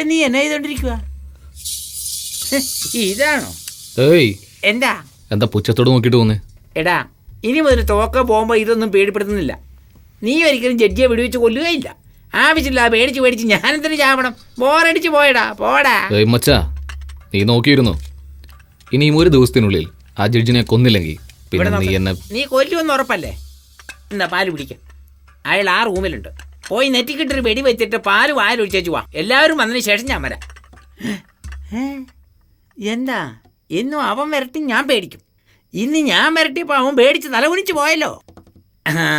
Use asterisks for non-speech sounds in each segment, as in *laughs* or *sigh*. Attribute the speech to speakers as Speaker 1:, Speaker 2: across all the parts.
Speaker 1: ഇപ്പൊ നീ എന്നെ ചെയ്തോണ്ടിരിക്കുക *laughs* ഇതാണോ?
Speaker 2: ഏയ്.
Speaker 1: എന്താ?
Speaker 2: എന്താ പുച്ഛത്തോട് നോക്കിട്ട് പോന്നെ?
Speaker 1: എടാ ഇനി മുതൽ തോക്ക പോകുമ്പോ ഇതൊന്നും പേടിപ്പെടുത്തുന്നില്ല. നീ ഒരിക്കലും ജഡ്ജിയെ വെടിവെച്ച് കൊല്ലുകയില്ല. ആവശ്യമില്ല പേടിച്ച് പേടിച്ച് ഞാനെന്തിനു ചാവണം? ബോറടിച്ച് പോയടാ പോടാ.
Speaker 2: ഏയ് മച്ചാ നീ നോക്കിയിരുന്നു? ഇനിയും ഒരു ദിവസത്തിനുള്ളിൽ ആ ജഡ്ജിനെ കൊന്നില്ലെങ്കിൽ പിന്നെ നീ. എന്നെ
Speaker 1: നീ കൊല്ലുമെന്ന് ഉറപ്പല്ലേ? എന്താ പാൽ പിടിക്കാം അയാൾ ആ റൂമിലുണ്ട്. പോയി നെറ്റിക്കിട്ടൊരു വെടി വെച്ചിട്ട് പാൽ വായൊഴിച്ചു വാ. എല്ലാവരും വന്നതിന് ശേഷം ഞാൻ വരാം? എന്താ? എന്നും അവൻ വരട്ടി ഞാൻ പേടിക്കും. ഇന്ന് ഞാൻ വരട്ടിയപ്പോൾ അവൻ പേടിച്ച് തലകുനിച്ച് പോയല്ലോ.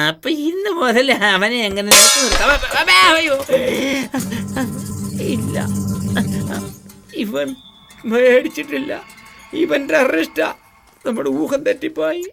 Speaker 1: അപ്പൊ ഇന്ന് മുതൽ അവനെ എങ്ങനെ അയ്യോ. ഇല്ല. ഇവൻ മേടിച്ചിട്ടില്ല. ഇവൻ അറസ്റ്റാ നമ്മുടെ ഊഹം തെറ്റിപ്പോയി.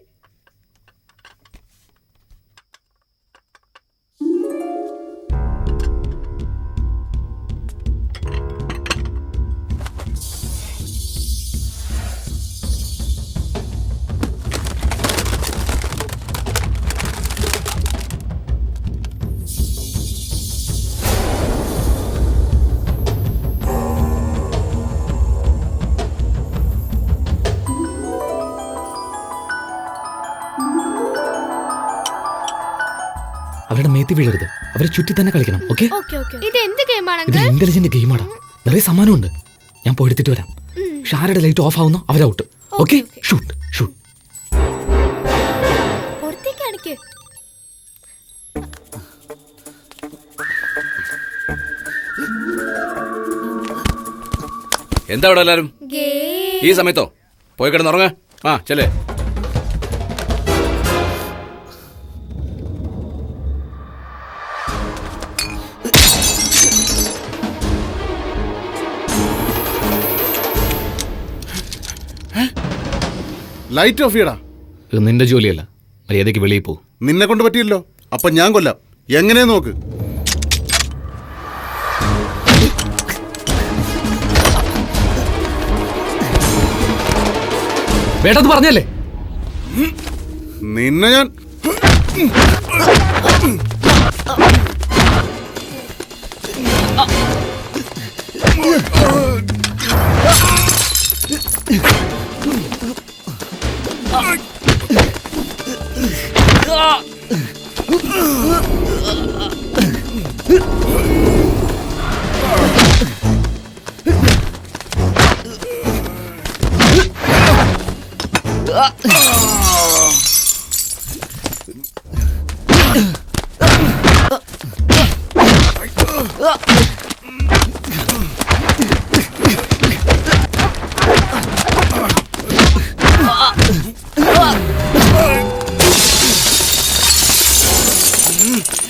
Speaker 2: വീഴരുത് അവരെ ചുറ്റി തന്നെ കളിക്കണം ഓക്കെ?
Speaker 3: ഇത് എന്ത് ഗെയിമാണ്
Speaker 2: ഇത് ഇന്റലിജന്റ് ഗെയിമാടാ നിറയെ സമ്മാനമുണ്ട് ഞാൻ പോയെടുത്തിട്ട് വരാം. ഷാരയുടെ ലൈറ്റ് ഓഫ് ആവുന്നു അവരൗട്ട് ഓക്കെ. ഷൂട്ട് ഷൂട്ട്
Speaker 4: എന്താ അവിടെ എല്ലാരും? ഈ സമയത്തോ? പോയി കിടന്നുറങ്ങ. ആ ചെല്ലേ.
Speaker 5: ലൈറ്റ് ഓഫ് ചെയ്യടാ
Speaker 2: ഇത് നിന്റെ ജോലിയല്ല. മര്യാദയ്ക്ക് വെളിയിൽ പോകും
Speaker 5: നിന്നെ കൊണ്ട് പറ്റിയല്ലോ. അപ്പൊ ഞാൻ കൊല്ലാം. എങ്ങനെ നോക്ക്?
Speaker 2: വേണ്ടത് പറഞ്ഞല്ലേ?
Speaker 5: നിന്നെ ഞാൻ
Speaker 4: ഡേയ്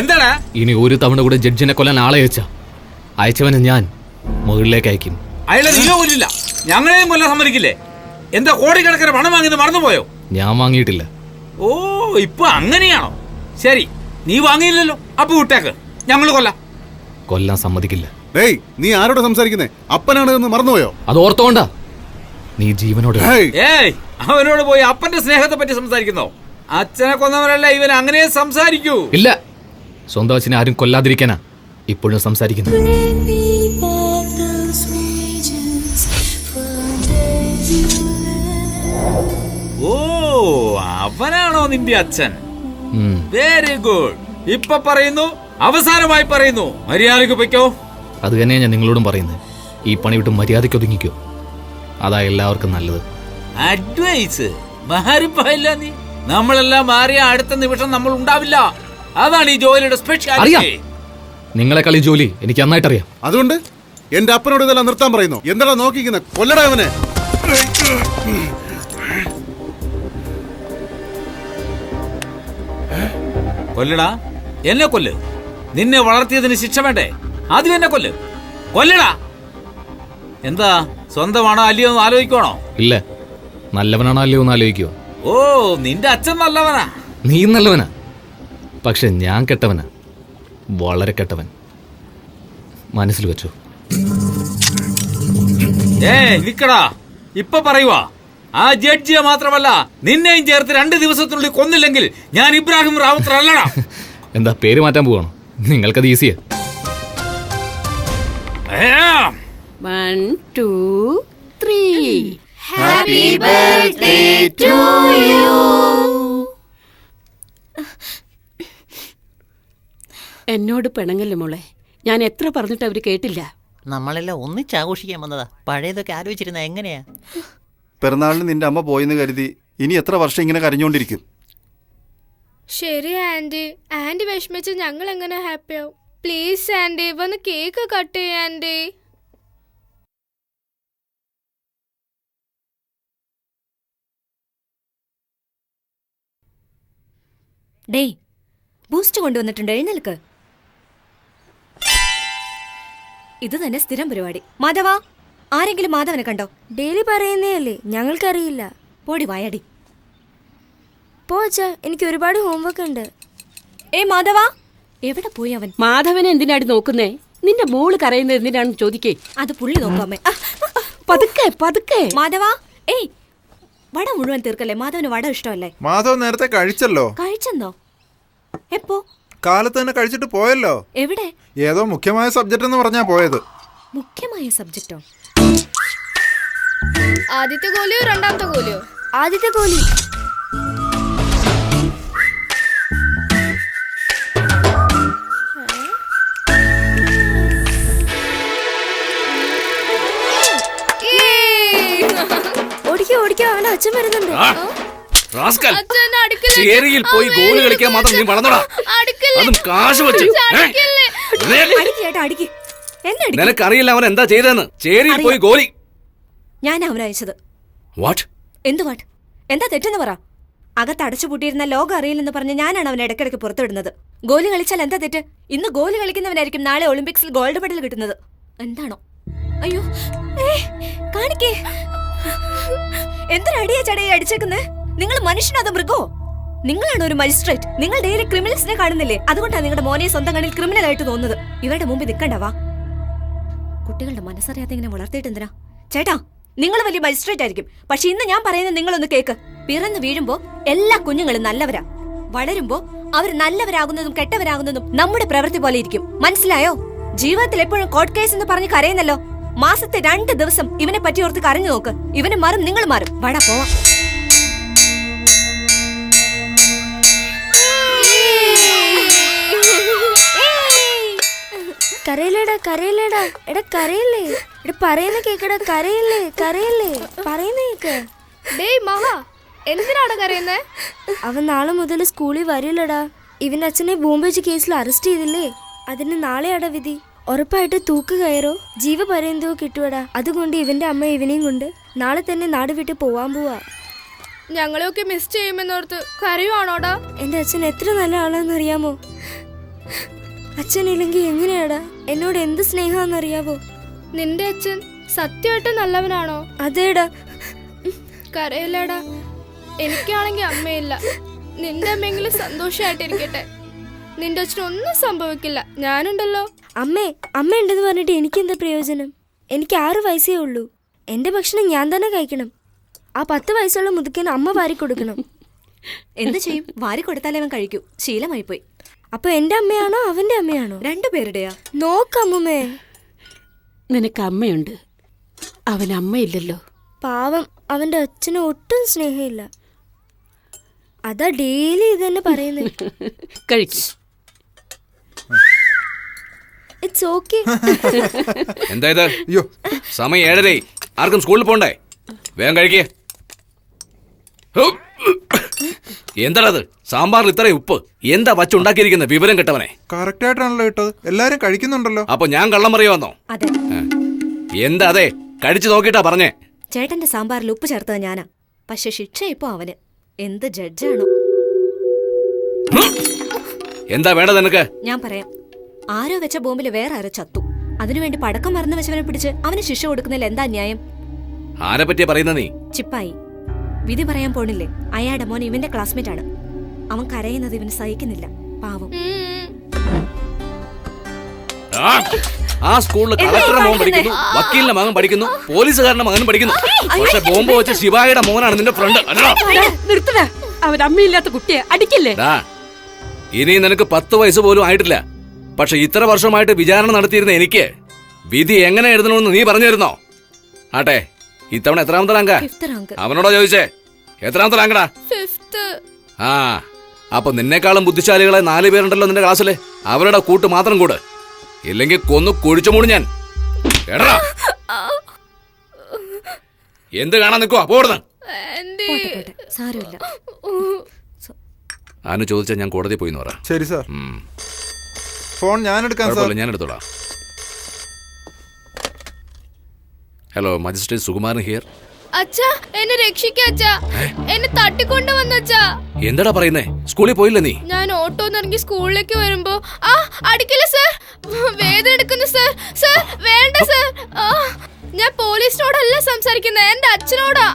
Speaker 4: എന്താടാ?
Speaker 2: ഇനി ഒരു തവണ കൂടെ ജഡ്ജിനെ കൊല്ലാൻ ആളെ അയച്ച. അയച്ചവനെ ഞാൻ മുകളിലേക്ക് അയക്കും.
Speaker 4: അയാളെ നീയോ കൊല്ലില്ല. ഞങ്ങളെയും കൊല്ലാൻ സമ്മതിക്കില്ലേ? എന്താ കോടിക്കണക്കിന് പണം വാങ്ങിയത് മറന്നുപോയോ?
Speaker 2: ഞാൻ വാങ്ങിയിട്ടില്ല.
Speaker 4: ഓ ഇപ്പൊ അങ്ങനെയാണോ? ശരി നീ വാങ്ങിയില്ലല്ലോ. അപ്പൊ വിട്ടേക്ക്. ഞങ്ങൾ കൊല്ലാം.
Speaker 2: കൊല്ലാൻ സമ്മതിക്കില്ല.
Speaker 5: ഡേയ് നീ ആരോട് സംസാരിക്കുന്നേ? അപ്പനാണ് എന്ന് മറന്നുപോയോ?
Speaker 2: അത് ഓർത്തോണ്ടാ. നീ ജീവനോട്
Speaker 5: ഹേയ്
Speaker 4: അവനോട് പോയി അപ്പന്റെ സ്നേഹത്തെ പറ്റി സംസാരിക്കുന്നോ? അച്ഛനെ കൊന്നവരല്ല ഇവൻ അങ്ങനെ സംസാരിക്കൂ.
Speaker 2: ഇല്ല. സ്വന്തം അച്ഛനെ ആരും കൊല്ലാതിരിക്കാനാ ഇപ്പോഴും
Speaker 6: left.
Speaker 4: ഓ അവനാണോ നിന്റെ അച്ഛൻ? വെരി ഗുഡ് ഇപ്പൊ പറയുന്നു അവസാനമായി പറയുന്നു. മര്യാദയ്ക്ക് പൊയ്ക്കോ.
Speaker 2: അത് തന്നെയാ ഞാൻ നിങ്ങളോടും പറയുന്നത്. ഈ പണി വിട്ട് മര്യാദയ്ക്ക് ഒതുങ്ങിക്കോ. അതാ എല്ലാവർക്കും നല്ലത്.
Speaker 4: അഡ്വൈസ് മാറിപ്പോയില്ല നീ. നമ്മളെല്ലാം മാറിയ അടുത്ത നിമിഷം നമ്മൾ ഉണ്ടാവില്ല. അതാണ് ഈ ജോലിയുടെ സ്പെഷ്യാലിറ്റി
Speaker 2: നിങ്ങളെ കളി ജോലി എനിക്ക് നന്നായിട്ട് അറിയാം.
Speaker 5: അതുകൊണ്ട് എന്റെ അപ്പനോട് ഇതെല്ലാം നിർത്താൻ പറയുന്നു. എന്താടാ നോക്കിക്കുന്ന കൊല്ലടാ അവനെ.
Speaker 1: കൊല്ലടാ? എന്നെ കൊല്ല്. നിന്നെ വളർത്തിയതിന് ശിക്ഷ വേണ്ടേ? ആദ്യം എന്നെ കൊല്ല്. കൊല്ലടാ. എന്താ? സ്വന്തമാണോ അല്ലയോ എന്ന് ആലോചിക്കണോ
Speaker 4: ഇല്ല. നല്ലവനാണോ അല്ലയോ എന്ന്
Speaker 1: ഓ നിന്റെ അച്ഛൻ നല്ലവനാ.
Speaker 4: നീ നല്ലവനാ. പക്ഷെ ഞാൻ കെട്ടവനാ. വളരെ കെട്ടവൻ. മനസ്സിൽ വെച്ചു.
Speaker 1: ഏ നിക്കടാ. ഇപ്പൊ പറയുവാ. ആ ജഡ്ജിയെ മാത്രമല്ല നിന്നെയും ചേർത്ത് രണ്ട് ദിവസത്തിനുള്ളിൽ കൊന്നില്ലെങ്കിൽ ഞാൻ ഇബ്രാഹിം റാവുത്തർ അല്ലടാ.
Speaker 4: എന്താ പേര് മാറ്റാൻ പോവാണോ? നിങ്ങൾക്കത് ഈസിയാ.
Speaker 1: ഏ,
Speaker 7: വൺ ടു ത്രീ എന്നോട് പിണങ്ങല്ലേ മോളെ? ഞാൻ എത്ര പറഞ്ഞിട്ട് അവർ കേട്ടില്ല.
Speaker 8: നമ്മളെല്ലാം ഒന്നിച്ച് ആഘോഷിക്കാൻ വന്നതാ. പഴയതൊക്കെ ആലോചിച്ചിരുന്ന എങ്ങനെയാ?
Speaker 9: പിറന്നാളിന് നിന്റെ അമ്മ പോയെന്ന് കരുതി ഇനി എത്ര വർഷം ഇങ്ങനെ കരഞ്ഞോണ്ടിരിക്കും
Speaker 10: ശരി ആന്റി ആന്റി വിഷമിച്ച് ഞങ്ങൾ എങ്ങനെ ഹാപ്പിയാവും? പ്ലീസ് ആന്റി വന്ന് കേക്ക് കട്ട് ചെയ്യ
Speaker 11: ഡേയ് ബൂസ്റ്റ് കൊണ്ടുവന്നിട്ടുണ്ട് എഴുന്നേൽക്ക്. ഇത് തന്നെ സ്ഥിരം പരിപാടി. മാധവ ആരെങ്കിലും മാധവനെ കണ്ടോ?
Speaker 10: ഡെയിലി പറയുന്നേ അല്ലേ ഞങ്ങൾക്കറിയില്ല.
Speaker 11: പോടി വായടി.
Speaker 10: പോച്ചാ എനിക്ക് ഒരുപാട് ഹോംവർക്ക് ഉണ്ട്.
Speaker 11: ഏ മാധവ എവിടെ പോയി അവൻ?
Speaker 7: മാധവനെ എന്തിനാടി നോക്കുന്നേ? നിന്റെ മോൾ കരയുന്നത് എന്തിനാണെന്ന് ചോദിക്കേ.
Speaker 11: അത് പുള്ളി നോക്കാമേ
Speaker 7: പതുക്കെ പതുക്കെ.
Speaker 11: മാധവ ഏയ് വട മുഴുവൻ തീർക്കല്ലേ? മാധവന് വട ഇഷ്ടമല്ലേ?
Speaker 12: മാധവ് നേരത്തെ കഴിച്ചല്ലോ.
Speaker 11: കഴിച്ചെന്നോ? എപ്പോ?
Speaker 12: കാലത്ത് തന്നെ കഴിച്ചിട്ട് പോയല്ലോ.
Speaker 11: എവിടെ?
Speaker 12: ഏതോ മുഖ്യമായ സബ്ജക്റ്റ് എന്ന് പറഞ്ഞാ പോയത്.
Speaker 11: മുഖ്യമായ സബ്ജക്റ്റോ?
Speaker 10: ആദ്യത്തെ ഗോലിയോ രണ്ടാമത്തെ ഗോലിയോ ആദ്യത്തെ ഗോലി
Speaker 4: റാസ്കൽ ചേരിയിൽ പോയി ഗോൾ കളിക്കാൻ മാത്രം നീ വളർന്നടാ.
Speaker 10: അടിക്കല്ലേ?
Speaker 4: അതും കാശ് വെച്ച്. നിനക്കറിയില്ല അവൻ എന്താ ചെയ്തതെന്ന്. ചേരിയിൽ പോയി ഗോലി
Speaker 11: ഞാൻ അവനെ അയച്ചത്.
Speaker 4: വാട്ട്
Speaker 11: എന്ത് വാട്ട് എന്താ തെറ്റെന്ന് പറ. അകത്ത് അടച്ചുപൂട്ടിയിരുന്ന ലോകം അറിയില്ലെന്ന് പറഞ്ഞ് ഞാനാണ് അവനെ ഇടയ്ക്കിടയ്ക്ക് പുറത്തുവിടുന്നത് ഗോലി കളിച്ചാൽ എന്താ തെറ്റ്? ഇന്ന് ഗോലി കളിക്കുന്നവനായിരിക്കും നാളെ ഒളിമ്പിക്സിൽ ഗോൾഡ് മെഡൽ കിട്ടുന്നത്. എന്താണോ? അയ്യോ കാണിക്കേ. കാണിക്കേ എന്തൊരടിയാ ചടയെ അടിച്ചേക്കുന്നേ? നിങ്ങൾ മനുഷ്യനോ അതോ മൃഗോ? നിങ്ങളാണ് ഒരു മജിസ്ട്രേറ്റ്. നിങ്ങൾ ഡെയിലി ക്രിമിനൽസിനെ കാണുന്നില്ലേ? അതുകൊണ്ടാണ് നിങ്ങളുടെ മോനെ സ്വന്തം കണ്ണിൽ ക്രിമിനൽ ആയിട്ട് തോന്നുന്നത്. ഇവരുടെ മുമ്പിൽ നിൽക്കണ്ടവാ കുട്ടികളുടെ മനസ്സറിയാതെ ഇങ്ങനെ വളർത്തിയിട്ട് എന്തിനാ? ചേട്ടാ നിങ്ങൾ വലിയ മജിസ്ട്രേറ്റ് ആയിരിക്കും. പക്ഷെ ഇന്ന് ഞാൻ പറയുന്നത് നിങ്ങളൊന്ന് കേക്ക്. പിറന്നു വീഴുമ്പോ എല്ലാ കുഞ്ഞുങ്ങളും നല്ലവരാ. വളരുമ്പോ അവർ നല്ലവരാകുന്നതും കെട്ടവരാകുന്നതും നമ്മുടെ പ്രവൃത്തി പോലെ ഇരിക്കും. മനസ്സിലായോ? ജീവിതത്തിൽ എപ്പോഴും കോർട്ട് കേസ് എന്ന് പറഞ്ഞ് കരയുന്നല്ലോ. മാസത്തെ രണ്ട് ദിവസം ഇവനെ പറ്റി ഓർത്ത് കരഞ്ഞു നോക്ക്. ഇവന് മാറും നിങ്ങൾ മാറും. വട പോവാം.
Speaker 10: കരയില്ലേടാ കരയില്ലേടാ എടാ കരയില്ലേ? എടാ പറയുന്ന കേക്കടാ കരയില്ലേ കരയില്ലേ? പറയുന്ന കേക്ക്. ഡേയ് മഹാ എന്തിനാണ് കരയുന്നേ? അവൻ നാളെ മുതൽ സ്കൂളിൽ വരില്ലടാ. ഇവന്റെ അച്ഛനെ ബോംബെ വെച്ച് കേസിൽ അറസ്റ്റ് ചെയ്തില്ലേ? അതിന് നാളെയാടാ വിധി. ഉറപ്പായിട്ട് തൂക്ക് കയറോ. ജീവപര്യന്തോ കിട്ടുവടാ. അതുകൊണ്ട് ഇവന്റെ അമ്മ ഇവനെയും കൊണ്ട് നാളെ തന്നെ നാട് വിട്ട് പോവാൻ പോവാ. ഞങ്ങളെയൊക്കെ മിസ് ചെയ്യുമെന്നോർത്ത് കരയുവാണോടാ? എന്റെ അച്ഛൻ എത്ര നല്ല ആളാന്നറിയാമോ അച്ഛനില്ലെങ്കിൽ എങ്ങനെയാടാ? എന്നോട് എന്ത് സ്നേഹാന്നറിയാവോ? നിന്റെ അച്ഛൻ സത്യമായിട്ട് നല്ലവനാണോ? അതേടാ. കരയില്ലടാ. എനിക്കാണെങ്കിൽ അമ്മയില്ല. നിന്റെ അമ്മയെങ്കിലും സന്തോഷമായിട്ടിരിക്കട്ടെ നിന്റെ അച്ഛൻ ഒന്നും സംഭവിക്കില്ല. ഞാനുണ്ടല്ലോ. അമ്മേ അമ്മ ഉണ്ടെന്ന് പറഞ്ഞിട്ട് എനിക്ക് എന്താ പ്രയോജനം? എനിക്ക് ആറ് വയസ്സേ ഉള്ളൂ. എന്റെ ഭക്ഷണം ഞാൻ തന്നെ കഴിക്കണം. ആ പത്ത് വയസ്സുള്ള മുതുക്കന് അമ്മ വാരി കൊടുക്കണം
Speaker 11: എന്ത് ചെയ്യും? വാരി കൊടുത്താലേ അവൻ കഴിക്കൂ. ശീലമായി പോയി
Speaker 10: അപ്പൊ എന്റെ അമ്മയാണോ അവന്റെ അമ്മയാണോ?
Speaker 11: രണ്ടുപേരുടെയാ
Speaker 10: നോക്കമ്മേ
Speaker 7: നിനക്ക് അമ്മയുണ്ട്. അവൻ അമ്മയില്ലല്ലോ.
Speaker 10: പാവം അവന്റെ അച്ഛന് ഒട്ടും സ്നേഹമില്ല. അതാ ഡെയിലി ഇത് തന്നെ പറയുന്നത് *laughs*
Speaker 7: കഴിക്കും.
Speaker 10: ഇറ്റ്സ് ഓക്കെ *laughs*
Speaker 4: എന്താ ഇത്?
Speaker 12: അയ്യോ
Speaker 4: സമയം ആർക്കും സ്കൂളിൽ പോണ്ടേ? വേഗം കഴിക്കേ. എന്താണത്? സാമ്പാറിൽ ഇത്രയും ഉപ്പ്. എന്താ വച്ചുണ്ടാക്കിയിരിക്കുന്ന വിവരം കിട്ടവനെ?
Speaker 12: കറക്റ്റ് ആയിട്ടാണല്ലോ ഇട്ടത് എല്ലാരും കഴിക്കുന്നുണ്ടല്ലോ.
Speaker 4: അപ്പൊ ഞാൻ കള്ളം വന്നോ?
Speaker 11: അതെ.
Speaker 4: എന്താ അതെ? കഴിച്ചു നോക്കിട്ടാ പറഞ്ഞേ.
Speaker 11: ചേട്ടന്റെ സാമ്പാറിൽ ഉപ്പ് ചേർത്തത് ഞാനാ. പക്ഷെ ശിക്ഷ ഇപ്പൊ അവന്. എന്ത് ജഡ്ജാണോ
Speaker 4: എന്താ വേണ്ടത് നിനക്ക്?
Speaker 11: ഞാൻ പറയാം. ആരോ വെച്ച ബോംബിൽ വേറെ ആരോ ചത്തു. അതിനുവേണ്ടി പടക്കം മറന്നു വെച്ചവനെ പിടിച്ച് അവന് ശിക്ഷ കൊടുക്കുന്നതിൽ എന്താ ന്യായം?
Speaker 4: ആരെ പറ്റിയാ പറയുന്ന നീ?
Speaker 11: ചിപ്പായി. വിധി പറയാൻ പോണില്ലേ? അയാളുടെ മോൻ ഇവന്റെ ക്ലാസ്മേറ്റ് ആണ്. അവൻ കരയുന്നത് ഇവന് സഹിക്കുന്നില്ല. പാവം.
Speaker 4: ആ, സ്കൂളിൽ കളക്ടറുടെ മോൻ പഠിക്കുന്നു വക്കീലിന്റെ മകൻ പഠിക്കുന്നു പോലീസുകാരന്റെ മകൻ പഠിക്കുന്നു. പക്ഷെ ബോംബ് വെച്ച ശിവായുടെ മോനാണ് നിന്റെ ഫ്രണ്ട്
Speaker 7: നിർത്തട അവൻ അമ്മയില്ലാത്ത കുട്ടിയെ അടിക്കില്ലേ?
Speaker 4: ഇനി നിനക്ക് പത്ത് വയസ്സ് പോലും ആയിട്ടില്ല. പക്ഷെ ഇത്ര വർഷമായിട്ട് വിചാരണ നടത്തിയിരുന്ന എനിക്ക് വിധി എങ്ങനെ എഴുതണമെന്ന് നീ പറഞ്ഞിരുന്നോ? ആട്ടെ ഇത്തവണ എത്രാമത്തെ റാങ്കാ? അവനോടാ ചോദിച്ചേ. എത്രാമത്തെ റാങ്കടാ? ആ അപ്പൊ നിന്നെക്കാളും ബുദ്ധിശാലികളെ നാല് പേരുണ്ടല്ലോ നിന്റെ ക്ലാസ്സിൽ. അവരുടെ കൂട്ട് മാത്രം കൂട്. ഇല്ലെങ്കിൽ കൊന്നു കുഴിച്ചു മൂടി ഞാൻ. എടാ. എന്ത് കാണാൻ നിൽക്കുവാ പോടുന്ന
Speaker 11: പോട്ടെ പോട്ടെ. സാരമില്ല.
Speaker 4: ആനു ചോദിച്ചാൽ ഞാൻ കോടതി പോയി എന്ന് പറ.
Speaker 12: ശരി സാർ. ഫോൺ ഞാൻ എടുക്കാം സാർ.
Speaker 4: ഞാൻ എടുത്തോളാം. ഹലോ മജിസ്ട്രേറ്റ് സുകുമാരൻ ഹിയർ
Speaker 3: അച്ഛാ എന്നെ രക്ഷിക്കച്ചാ എന്നെ തട്ടിക്കൊണ്ടു വന്നച്ചാ
Speaker 4: എന്താടാ പറയുന്നേ? സ്കൂളിൽ പോയില്ലേ നീ?
Speaker 3: ഞാൻ ഓട്ടോ ഇറങ്ങി സ്കൂളിലേക്ക് വരുമ്പോ ആ അടിക്കില്ല സർ? വേദന എടുക്കുന്നു സർ. സർ വേണ്ട സർ. ഞാൻ പോലീസിനോടല്ല സംസാരിക്കുന്നത് എന്റെ അച്ഛനോടാ.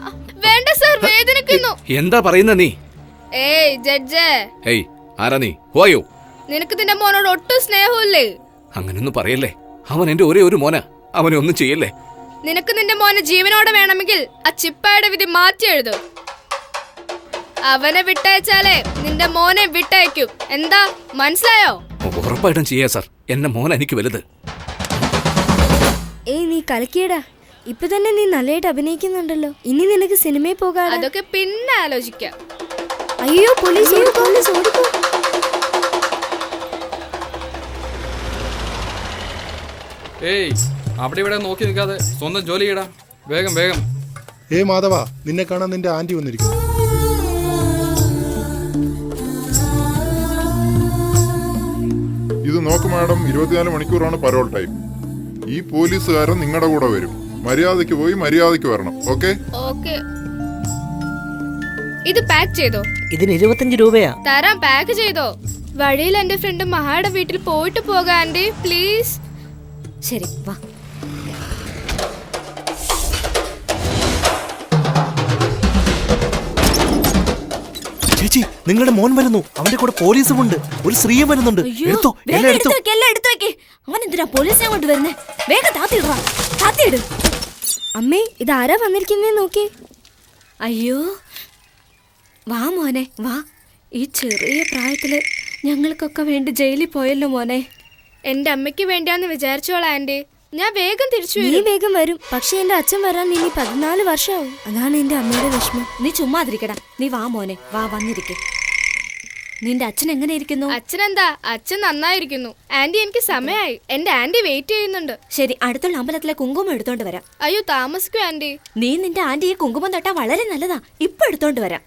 Speaker 3: വേണ്ട സർ വേദനിക്കുന്നു.
Speaker 4: എന്താ പറയുന്ന നീ?
Speaker 3: ഏയ് ജഡ്ജേ.
Speaker 4: ഏയ് ആരാ നീ? പോയോ
Speaker 3: നിനക്ക് നിന്റെ മോനോട് ഒട്ടും സ്നേഹമില്ലേ?
Speaker 4: അങ്ങനൊന്നും പറയല്ലേ. അവൻ എന്റെ ഒരേ ഒരു മോനാ. അവനെ ഒന്നും ചെയ്യല്ലേ.
Speaker 3: നിനക്ക് നിന്റെ മോനെ ജീവനോടെ വേണമെങ്കിൽ ആ ചിപ്പായുടെ വിധി മാറ്റി എഴുതും. അവനെ വിട്ടയച്ചാലേ നിന്റെ മോനെ വിട്ടയക്കും. എന്താ? മനസ്സിലായോ?
Speaker 4: ഉറപ്പായിട്ടും ചെയ്യാ സാർ. എന്റെ മോൻ എനിക്ക് വലുത്.
Speaker 3: ഏയ് നീ കളിക്കടാ ഇപ്പൊ തന്നെ നീ നല്ലതായിട്ട് അഭിനയിക്കുന്നുണ്ടല്ലോ. ഇനി നിനക്ക് സിനിമയിൽ പോകാ അതൊക്കെ പിന്നെ ആലോചിക്കാം. അയ്യോ പോലീസ് പോലീസ് ഓടിക്കോ
Speaker 10: ഏയ് അവിടെ ഇവിടെ നോക്കി നിൽക്കാതെ സ്വന്തം ജോലി ചെയ്യടാ. വേഗം വേഗം.
Speaker 13: ഏ മാധവ നിന്നെ കാണാൻ നിന്റെ ആന്റി വന്നിരിക്കും
Speaker 14: ഇത് നോക്ക് മാഡം ഇരുപത്തിനാല് മണിക്കൂറാണ് പരോൾ ടൈം ഈ പോലീസുകാരൻ നിങ്ങളുടെ കൂടെ വരും. മര്യാദയ്ക്ക് പോയി മര്യാദയ്ക്ക് വരണം ഓക്കെ?
Speaker 3: ഓക്കെ. ഇത് പാക്ക് ചെയ്തോ?
Speaker 15: ഇതിന് ഇരുപത്തഞ്ച് രൂപയാ.
Speaker 3: തരാം പാക്ക് ചെയ്തോ? വഴിയിൽ എന്റെ ഫ്രണ്ട് മഹാടെ വീട്ടിൽ പോയിട്ട് പോകാൻ പ്ലീസ്
Speaker 11: ശരി വാ.
Speaker 15: ചേച്ചി നിങ്ങളുടെ മോൻ വരുന്നു. അവന്റെ കൂടെ പോലീസും ഉണ്ട്. ഒരു സ്ത്രീയും വരുന്നുണ്ട്. എടുത്തോ എല്ലാം
Speaker 11: എടുത്തു. എല്ലാം എടുത്തു വെക്ക്. അവൻ എന്തിനാ പോലീസിനെ അങ്ങോട്ട് വരുന്നേ? വേഗം താത്തിയിടാ താത്തിയിട്.
Speaker 3: അമ്മേ ഇത് ആരാ വന്നിരിക്കുന്നേ നോക്കി?
Speaker 11: അയ്യോ. വാ മോനെ വാ. ഈ ചെറിയ പ്രായത്തിൽ ഞങ്ങൾക്കൊക്കെ വേണ്ടി ജയിലിൽ പോയല്ലോ മോനെ.
Speaker 3: എന്റെ അമ്മയ്ക്ക് വേണ്ടിയാന്ന് വിചാരിച്ചോളാം ആന്റി. ഞാൻ വേഗം തിരിച്ചു നീ വേഗം വരും. പക്ഷെ എന്റെ അച്ഛൻ വരാൻ ഇനി പതിനാല് വർഷമാവും. അതാണ് എന്റെ അമ്മയുടെ വിഷമം.
Speaker 11: നീ ചുമ്മാതിരിക്കടാ നീ വാ മോനെ. വാ വന്നിരിക്കെ. നിന്റെ അച്ഛൻ എങ്ങനെ ഇരിക്കുന്നു
Speaker 3: അച്ഛൻ എന്താ അച്ഛൻ നന്നായിരിക്കുന്നു. ആന്റി എനിക്ക് സമയമായി എന്റെ ആന്റി വെയിറ്റ് ചെയ്യുന്നുണ്ട്.
Speaker 11: ശരി അടുത്തുള്ള അമ്പലത്തിലെ കുങ്കുമം എടുത്തോണ്ട് വരാം.
Speaker 3: അയ്യോ താമസിക്കൂ ആന്റി.
Speaker 11: നീ നിന്റെ ആന്റി ഈ കുങ്കുമം തൊട്ടാ വളരെ നല്ലതാ. ഇപ്പൊ എടുത്തോണ്ട് വരാം.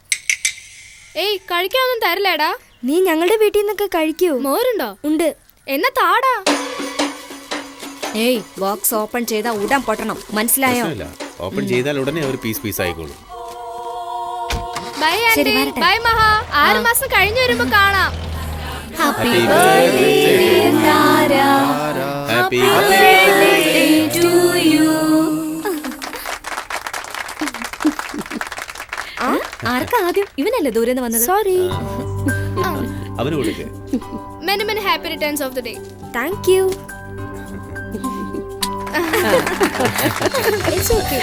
Speaker 3: ഏയ് കഴിക്കാനൊന്നും തരില്ലേടാ. നീ ഞങ്ങളുടെ വീട്ടിൽ നിന്നൊക്കെ കഴിക്കൂ. മോരുണ്ടോ? ഉണ്ട്. എന്നാ താടാ.
Speaker 11: ഏയ് ബോക്സ് ഓപ്പൺ ചെയ്താൽ ഉടൻ പൊട്ടണം. മനസ്സിലായോ?
Speaker 10: ഓപ്പൺ ചെയ്താൽ ഉടനെ അവർ പീസ് പീസ് ആയിക്കോളും.
Speaker 3: ബൈ
Speaker 11: ശരി,
Speaker 3: ആന്റി
Speaker 11: വരട്ടെ.
Speaker 3: ബൈ മഹാ. ആറ് മാസം കഴിഞ്ഞു വരുമ്പോ കാണാം.
Speaker 11: ഹാപ്പി
Speaker 10: ഹാപ്പി
Speaker 11: ആർക്കാ ആദ്യം? ഇവനല്ലേ ദൂരെ നിന്ന് വന്നത്?
Speaker 3: സോറി
Speaker 10: അവന് കൊടുക്കേ.
Speaker 3: Many many happy returns of the day thank you it's okay.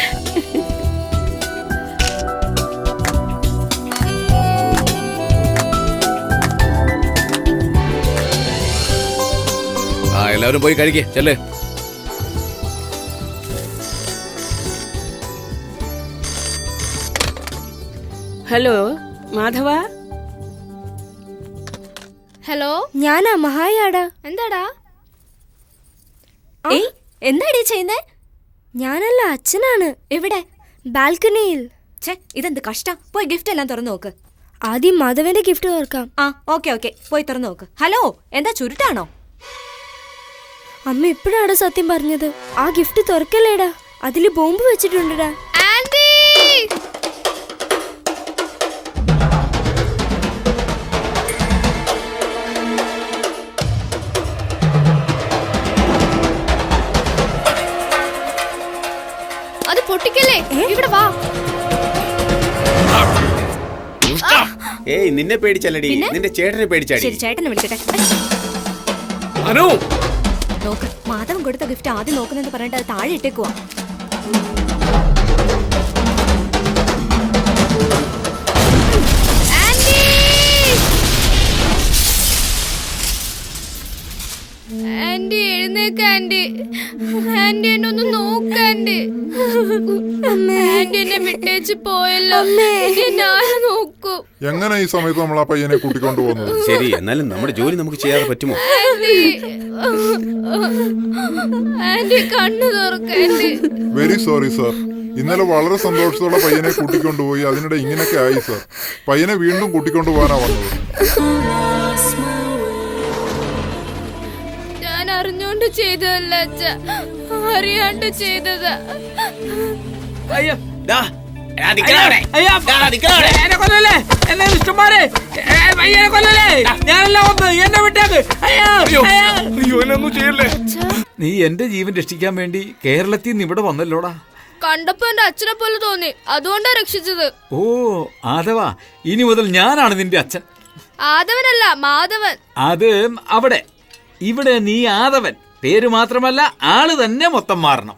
Speaker 4: ആ എല്ലാവരും പോയി കഴിക്കേ ചെല്ലേ.
Speaker 7: ഹലോ മാധവ?
Speaker 3: ഹലോ? ഞാനാ മഹായാടാ. എന്താടാ?
Speaker 11: ഏയ് എന്താടി ചെയ്യുന്നേ?
Speaker 3: ഞാനല്ല അച്ഛനാണ്.
Speaker 11: എവിടെ?
Speaker 3: ബാൽക്കണിയിൽ.
Speaker 11: ഛേ ഇതെന്ത് കഷ്ടം? പോയി ഗിഫ്റ്റ് എല്ലാം തുറന്നു നോക്ക്.
Speaker 3: ആദ്യം മാധവന്റെ ഗിഫ്റ്റ് തുറക്കാം.
Speaker 11: ആ ഓക്കെ ഓക്കെ. പോയി തുറന്നു നോക്ക്. ഹലോ എന്താ ചുരുട്ടാണോ?
Speaker 3: അമ്മ ഇപ്പോഴാണ് സത്യം പറഞ്ഞത്? ആ ഗിഫ്റ്റ് തുറക്കല്ലേടാ? അതിൽ ബോംബ് വെച്ചിട്ടുണ്ടടാ. പൊട്ടിക്കല്ലേ? ഇവിടെ വാ.
Speaker 16: ഏയ് നിന്നെ പേടിച്ചല്ലടി.
Speaker 11: പിന്നെ?
Speaker 16: നിന്റെ ചേട്ടനെ പേടിച്ചാടി.
Speaker 11: ശരി ചേട്ടനെ വിളിക്കട്ടെ.
Speaker 4: അനു
Speaker 11: നോക്ക് മാധവൻ കൊടുത്ത ഗിഫ്റ്റ് ആദ്യം നോക്കുന്നെന്ന് പറഞ്ഞിട്ട് അത് താഴെ ഇട്ടേക്കുവാ.
Speaker 3: ആന്റി എഴുന്നേക്ക് ആന്റി. ആന്റി എന്നെ ഒന്ന് നോക്ക് ആന്റി. ആന്റി എന്നെ വിട്ടേച്ച് പോയല്ലോ. ഞാൻ നോക്കൂ?
Speaker 14: എങ്ങനെ ഈ സമയത്ത് നമ്മൾ ആ പയ്യനെ കൂട്ടിക്കൊണ്ടു പോകുന്നത്?
Speaker 16: ശരി എന്നാലും നമ്മുടെ ജോലി നമുക്ക് ചെയ്യാതെ പറ്റുമോ?
Speaker 3: ആന്റി. കണ്ണു തുറക്ക് ആന്റി.
Speaker 14: വെരി സോറി സാർ ഇന്നലെ വളരെ സന്തോഷത്തോടെ പയ്യനെ കൂട്ടിക്കൊണ്ടുപോയി അതിനിടെ ഇങ്ങനെയൊക്കെ ആയി സാർ പയ്യനെ വീണ്ടും കൂട്ടിക്കൊണ്ടു പോകാനാ വന്നത്.
Speaker 3: അറിഞ്ഞോണ്ട് ചെയ്തതല്ല അച്ഛ. അറിയാണ്ട് ചെയ്തത്.
Speaker 1: അയ്യോ. എന്നെ കൊല്ലല്ലേ? എന്നെ ഇഷ്ടമാരെ പയ്യനെ കൊല്ലല്ലേ? ഞാനെല്ലാം ഒന്ന് എന്നെ വിട്ടേക്ക്. അയ്യോ അയ്യോ
Speaker 4: അയ്യോ. എന്നൊന്നും ചെയ്യല്ലേ?
Speaker 2: നീ എന്റെ ജീവൻ രക്ഷിക്കാൻ വേണ്ടി കേരളത്തിൽ നിന്ന് ഇവിടെ വന്നല്ലോടാ.
Speaker 3: കണ്ടപ്പോ എന്റെ അച്ഛനെ പോലെ തോന്നി. അതുകൊണ്ടാ രക്ഷിച്ചത്.
Speaker 2: ഓ ആദവാ. ഇനി മുതൽ ഞാനാണ് നിന്റെ അച്ഛൻ.
Speaker 3: ആദവനല്ല മാധവൻ.
Speaker 2: അത് അവിടെ. ഇവിടെ നീ ആദവൻ. പേര് മാത്രമല്ല ആൾ തന്നെ മൊത്തം മാറണം.